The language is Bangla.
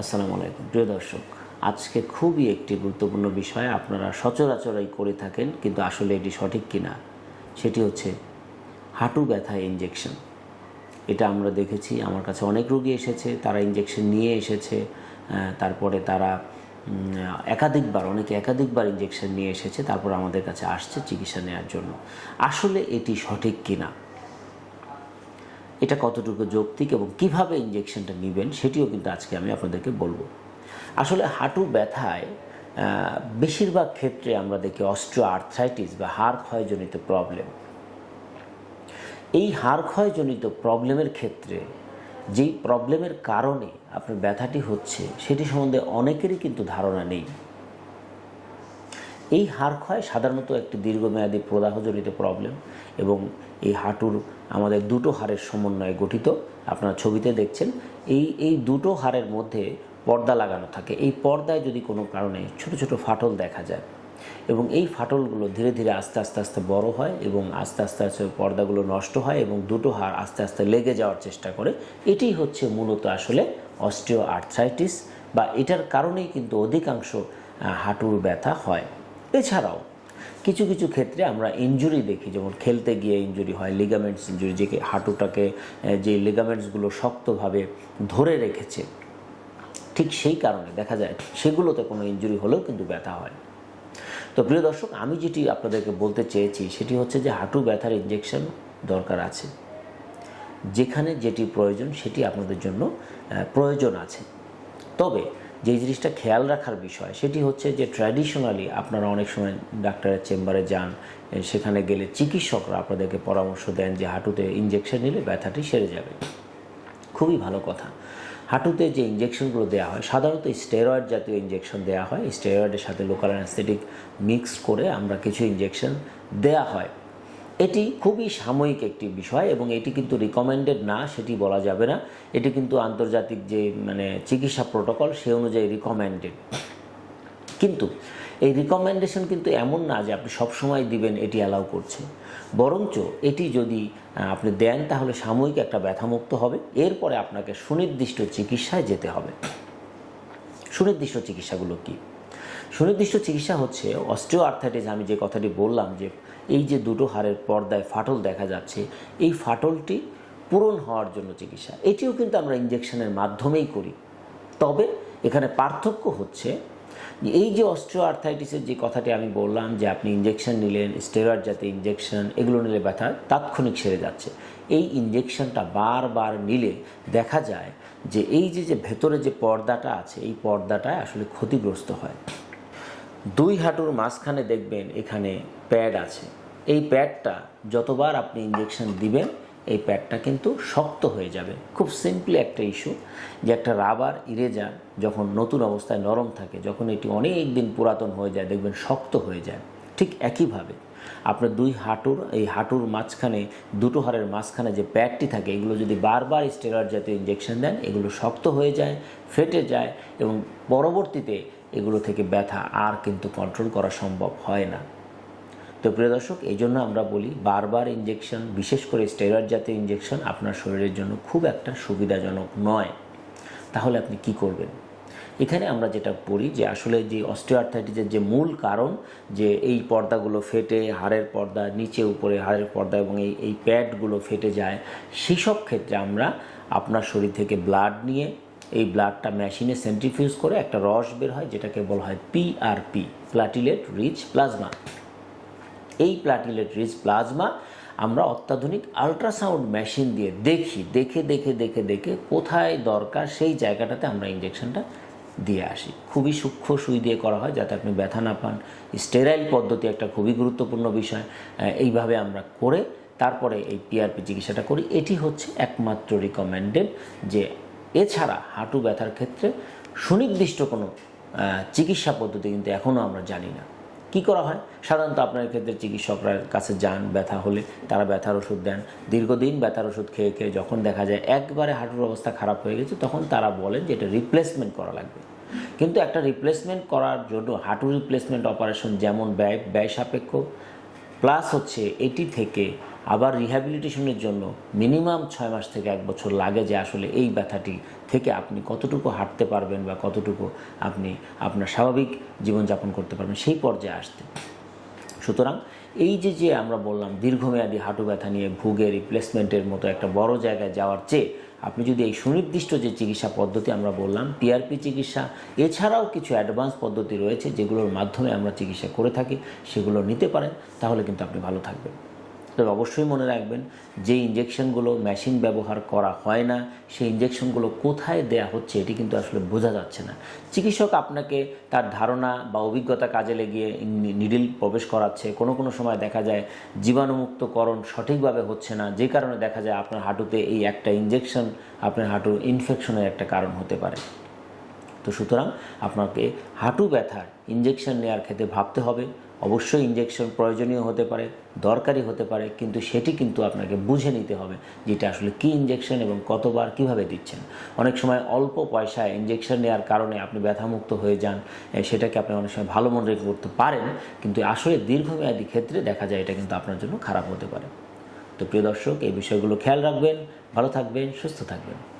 আসসালামু আলাইকুম। প্রিয় দর্শক, আজকে খুবই একটি গুরুত্বপূর্ণ বিষয় আপনারা সচরাচরই করে থাকেন, কিন্তু আসলে এটি সঠিক কিনা? সেটি হচ্ছে হাঁটু ব্যথা ইঞ্জেকশন এটা আমরা দেখেছি, আমার কাছে অনেক রোগী এসেছে, তারা ইঞ্জেকশন নিয়ে এসেছে তারপরে তারা একাধিকবার, অনেকে একাধিকবার ইঞ্জেকশন নিয়ে এসেছে, তারপর আমাদের কাছে আসছে চিকিৎসা নেওয়ার জন্য। আসলে এটি সঠিক কিনা? এটা কতটুকু যৌক্তিক এবং কীভাবে ইঞ্জেকশনটা নেবেন সেটিও কিন্তু আজকে আমি আপনাদেরকে বলব। আসলে হাঁটু ব্যথায় বেশিরভাগ ক্ষেত্রে আমরা দেখি অস্ট্রো আর্থ্রাইটিস বা হাড় ক্ষয়জনিত প্রবলেম এই হাড় ক্ষয়জনিত প্রবলেমের ক্ষেত্রে যেই প্রবলেমের কারণে আপনার ব্যথাটি হচ্ছে, সেটি সম্বন্ধে অনেকেরই কিন্তু ধারণা নেই। এই হাড় ক্ষয় সাধারণত একটি দীর্ঘমেয়াদী প্রদাহজনিত প্রবলেম এবং এই হাঁটুর আমাদের দুটো হাড়ের সমন্বয়ে গঠিত। আপনারা ছবিতে দেখছেন, এই এই দুটো হাড়ের মধ্যে পর্দা লাগানো থাকে। এই পর্দায় যদি কোনো কারণে ছোট ছোট ফাটল দেখা যায় এবং এই ফাটলগুলো ধীরে ধীরে আস্তে আস্তে আস্তে বড় হয় এবং আস্তে আস্তে আস্তে পর্দাগুলো নষ্ট হয় এবং দুটো হাড় আস্তে আস্তে লেগে যাওয়ার চেষ্টা করে। এটি হচ্ছে মূলত আসলে অস্টিও আর্থ্রাইটিস বা এটার কারণেই কিন্তু অধিকাংশ হাঁটুর ব্যথা হয়। এছাড়াও কিছু কিছু ক্ষেত্রে আমরা ইনজুরি দেখি, যেমন খেলতে গিয়ে ইনজুরি হয় লিগামেন্টস ইনজুরি যে হাঁটুটাকে যে লিগামেন্টসগুলো শক্তভাবে ধরে রেখেছে, ঠিক সেই কারণে দেখা যায় সেগুলোতে কোনো ইনজুরি হলেও কিন্তু ব্যথা হয়। তো প্রিয় দর্শক, আমি যেটি আপনাদেরকে বলতে চেয়েছি, সেটি হচ্ছে যে হাঁটু ব্যথার ইঞ্জেকশন দরকার আছে। যেখানে যেটি প্রয়োজন, সেটি আপনাদের জন্য প্রয়োজন আছে। তবে যে জিনিসটা খেয়াল রাখার বিষয়, সেটি হচ্ছে যে ট্র্যাডিশনালি আপনারা অনেক সময় ডাক্তারের চেম্বারে যান সেখানে গেলে চিকিৎসকরা আপনাদেরকে পরামর্শ দেন যে হাঁটুতে ইঞ্জেকশন নিলে ব্যথাটি সেরে যাবে। খুবই ভালো কথা। হাঁটুতে যে ইঞ্জেকশনগুলো দেওয়া হয়, সাধারণত স্টেরয়েড জাতীয় ইঞ্জেকশন দেওয়া হয়। স্টেরয়েডের সাথে লোকাল অ্যানাস্থেটিক মিক্স করে আমরা কিছু ইঞ্জেকশন দেওয়া হয়। এটি খুবই সাময়িক একটি বিষয় এবং এটি কিন্তু রিকমেন্ডেড না, সেটি বলা যাবে না। এটি কিন্তু আন্তর্জাতিক যে মানে চিকিৎসা প্রোটোকল সে অনুযায়ী রিকমেন্ডেড কিন্তু এই রিকমেন্ডেশন কিন্তু এমন না যে আপনি সবসময় দিবেন, এটি অ্যালাউ করছে। বরঞ্চ এটি যদি আপনি দেন, তাহলে সাময়িক একটা ব্যথামুক্ত হবে। এরপরে আপনাকে সুনির্দিষ্ট চিকিৎসায় যেতে হবে। সুনির্দিষ্ট চিকিৎসাগুলো কি? সুনির্দিষ্ট চিকিৎসা হচ্ছে অস্ট্রিও আর্থাইটিস আমি যে কথাটি বললাম যে এই যে দুটো হাড়ের পর্দায় ফাটল দেখা যাচ্ছে, এই ফাটলটি পূরণ হওয়ার জন্য চিকিৎসা। এটিও কিন্তু আমরা ইঞ্জেকশনের মাধ্যমেই করি। তবে এখানে পার্থক্য হচ্ছে এই যে অস্ট্রিও আর্থাইটিসের যে কথাটি আমি বললাম যে আপনি ইঞ্জেকশন নিলেন, স্টেরয়েড জাতীয় ইঞ্জেকশন এগুলো নিলে ব্যথা তাৎক্ষণিক সেরে যাচ্ছে। এই ইঞ্জেকশনটা বারবার নিলে দেখা যায় যে এই যে যে ভেতরে যে পর্দাটা আছে, এই পর্দাটায় আসলে ক্ষতিগ্রস্ত হয়। দুই হাঁটুর মাঝখানে দেখবেন এখানে প্যাড আছে। এই প্যাডটা যতবার আপনি ইঞ্জেকশন দিবেন, এই প্যাডটা কিন্তু শক্ত হয়ে যাবে। খুব সিম্পলি একটা ইস্যু যে একটা রাবার ইরেজার যখন নতুন অবস্থায় নরম থাকে, যখন এটি অনেক দিন পুরাতন হয়ে যায়, দেখবেন শক্ত হয়ে যায়। ঠিক একইভাবে আপনার দুই হাঁটুর, এই হাঁটুর মাঝখানে, দুটো হাড়ের মাঝখানে যে প্যাডটি থাকে, এগুলো যদি বারবার স্টেরয়েড জাতীয় ইঞ্জেকশন দেন, এগুলো শক্ত হয়ে যায়, ফেটে যায় এবং পরবর্তীতে এগুলো থেকে ব্যথা আর কিন্তু কন্ট্রোল করা সম্ভব হয় না। তো প্রিয় দর্শক এই জন্য আমরা বলি বারবার ইঞ্জেকশন বিশেষ করে স্টেরয়েড জাতীয় ইঞ্জেকশন আপনার শরীরের জন্য খুব একটা সুবিধাজনক নয়। তাহলে আপনি কি করবেন? এখানে আমরা যেটা পড়ি যে আসলে যে অস্টিওআর্থাইটিসের যে মূল কারণ যে এই পর্দাগুলো ফেটে, হাড়ের পর্দা, নিচে, উপরে হাড়ের পর্দা এবং এই এই প্যাডগুলো ফেটে যায়, সেসব ক্ষেত্রে আমরা আপনার শরীর থেকে ব্লাড নিয়ে এই ব্লাডটা মেশিনে সেন্ট্রিফিউজ করে একটা রস বের হয়, যেটাকে বলা হয় পিআরপি প্লাটিলেট রিচ প্লাজমা এই প্লাটিলেট রিচ প্লাজমা আমরা অত্যাধুনিক আল্ট্রাসাউন্ড মেশিন দিয়ে দেখি, দেখে দেখে দেখে দেখে কোথায় দরকার সেই জায়গাটাতে আমরা ইঞ্জেকশনটা দিয়ে আসি। খুবই সূক্ষ্ম সুই দিয়ে করা হয় যাতে আপনি ব্যথা না পান। স্টেরাইল পদ্ধতি একটা খুবই গুরুত্বপূর্ণ বিষয়। এইভাবে আমরা করে তারপরে এই পিআরপি চিকিৎসাটা করি। এটি হচ্ছে একমাত্র রিকমেন্ডেড যে এছাড়া হাঁটু ব্যথার ক্ষেত্রে সুনির্দিষ্ট কোনো চিকিৎসা পদ্ধতি কিন্তু এখনও আমরা জানি না। কি করা হয়? সাধারণত আপনার ক্ষেত্রে চিকিৎসকরা কাছে যান, ব্যথা হলে তারা ব্যথার ওষুধ দেন। দীর্ঘদিন ব্যথার ওষুধ খেয়ে খেয়ে যখন দেখা যায় একবারে হাঁটুর অবস্থা খারাপ হয়ে গেছে, তখন তারা বলেন যে এটা রিপ্লেসমেন্ট করা লাগবে। কিন্তু একটা রিপ্লেসমেন্ট করার জন্য হাঁটু রিপ্লেসমেন্ট অপারেশন যেমন ব্যয় ব্যয় সাপেক্ষ প্লাস হচ্ছে এটি থেকে আবার রিহ্যাবিলিটেশনের জন্য মিনিমাম ছয় মাস থেকে এক বছর লাগে যে আসলে এই ব্যথাটি থেকে আপনি কতটুকু হাঁটতে পারবেন বা কতটুকু আপনি আপনার স্বাভাবিক জীবনযাপন করতে পারবেন সেই পর্যায়ে আসতে। সুতরাং এই যে যে আমরা বললাম দীর্ঘমেয়াদী হাঁটু ব্যথা নিয়ে ভুগে রিপ্লেসমেন্টের মতো একটা বড় জায়গায় যাওয়ার চেয়ে আপনি যদি এই সুনির্দিষ্ট যে চিকিৎসা পদ্ধতি আমরা বললাম টিআরপি চিকিৎসা, এছাড়াও কিছু অ্যাডভান্স পদ্ধতি রয়েছে যেগুলোর মাধ্যমে আমরা চিকিৎসা করে থাকি, সেগুলো নিতে পারেন, তাহলে কিন্তু আপনি ভালো থাকবেন। তবে অবশ্যই মনে রাখবেন, যে ইঞ্জেকশনগুলো মেশিন ব্যবহার করা হয় না, সেই ইঞ্জেকশনগুলো কোথায় দেয়া হচ্ছে এটি কিন্তু আসলে বোঝা যাচ্ছে না। চিকিৎসক আপনাকে তার ধারণা বা অভিজ্ঞতা কাজে লেগিয়ে নিডিল প্রবেশ করাচ্ছে, কোনো কোনো সময় দেখা যায় জীবাণুমুক্তকরণ সঠিকভাবে হচ্ছে না, যে কারণে দেখা যায় আপনার হাঁটুতে এই একটা ইঞ্জেকশন আপনার হাঁটুর ইনফেকশনের একটা কারণ হতে পারে। তো সুতরাং আপনাকে হাঁটু ব্যথার ইঞ্জেকশন নেওয়ার ক্ষেত্রে ভাবতে হবে অবশ্যই ইঞ্জেকশন প্রয়োজনীয় হতে পারে, দরকারি হতে পারে, কিন্তু সেটি কিন্তু আপনাকে বুঝে নিতে হবে যেটা আসলে কী ইঞ্জেকশন এবং কতবার কীভাবে দিচ্ছেন। অনেক সময় অল্প পয়সায় ইঞ্জেকশন নেওয়ার কারণে আপনি ব্যথামুক্ত হয়ে যান সেটাকে আপনি অনেক সময় ভালো মনে করতে পারেন, কিন্তু আসলে দীর্ঘমেয়াদী ক্ষেত্রে দেখা যায় এটা কিন্তু আপনার জন্য খারাপ হতে পারে। তো প্রিয় দর্শক, এই বিষয়গুলো খেয়াল রাখবেন, ভালো থাকবেন, সুস্থ থাকবেন।